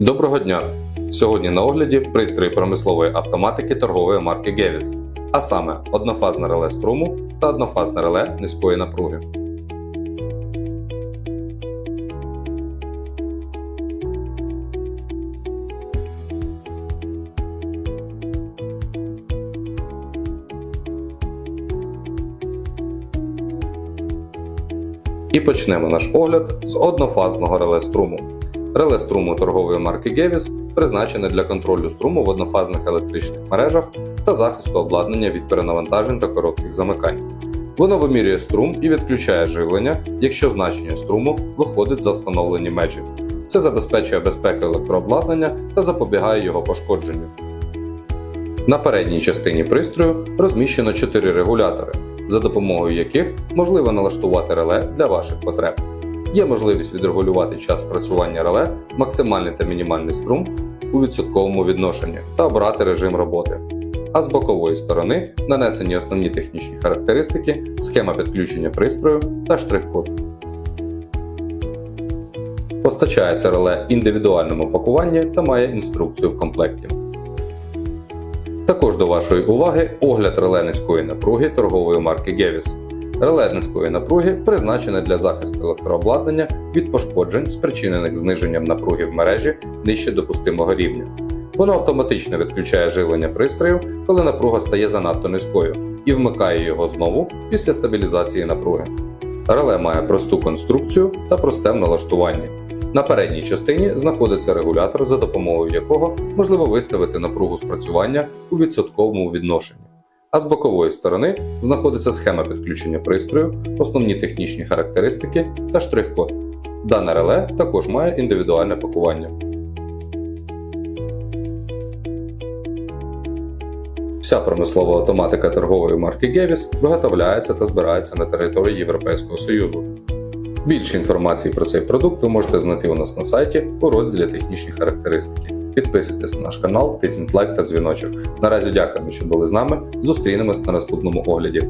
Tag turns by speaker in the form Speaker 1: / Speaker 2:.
Speaker 1: Доброго дня! Сьогодні на огляді пристрої промислової автоматики торгової марки Gevis, а саме однофазне реле струму та однофазне реле низької напруги. І почнемо наш огляд з однофазного реле струму. Реле струму торгової марки Gevis призначене для контролю струму в однофазних електричних мережах та захисту обладнання від перенавантажень та коротких замикань. Воно вимірює струм і відключає живлення, якщо значення струму виходить за встановлені межі. Це забезпечує безпеку електрообладнання та запобігає його пошкодженню. На передній частині пристрою розміщено 4 регулятори, за допомогою яких можливо налаштувати реле для ваших потреб. Є можливість відрегулювати час спрацювання реле, максимальний та мінімальний струм у відсотковому відношенні та обрати режим роботи. А з бокової сторони нанесені основні технічні характеристики, схема підключення пристрою та штрих-код. Постачається реле в індивідуальному пакуванні та має інструкцію в комплекті. Також до вашої уваги огляд реле низької напруги торгової марки Gevis. Реле низької напруги призначене для захисту електрообладнання від пошкоджень, спричинених зниженням напруги в мережі нижче допустимого рівня. Воно автоматично відключає живлення пристрою, коли напруга стає занадто низькою, і вмикає його знову після стабілізації напруги. Реле має просту конструкцію та просте в налаштуванні. На передній частині знаходиться регулятор, за допомогою якого можливо виставити напругу спрацювання у відсотковому відношенні. А з бокової сторони знаходиться схема підключення пристрою, основні технічні характеристики та штрих-код. Дане реле також має індивідуальне пакування. Вся промислова автоматика торгової марки Gevis виготовляється та збирається на території Європейського Союзу. Більше інформації про цей продукт ви можете знайти у нас на сайті у розділі технічні характеристики. Підписуйтесь на наш канал, тисніть лайк та дзвіночок. Наразі дякуємо, що були з нами. Зустрінемось на наступному огляді.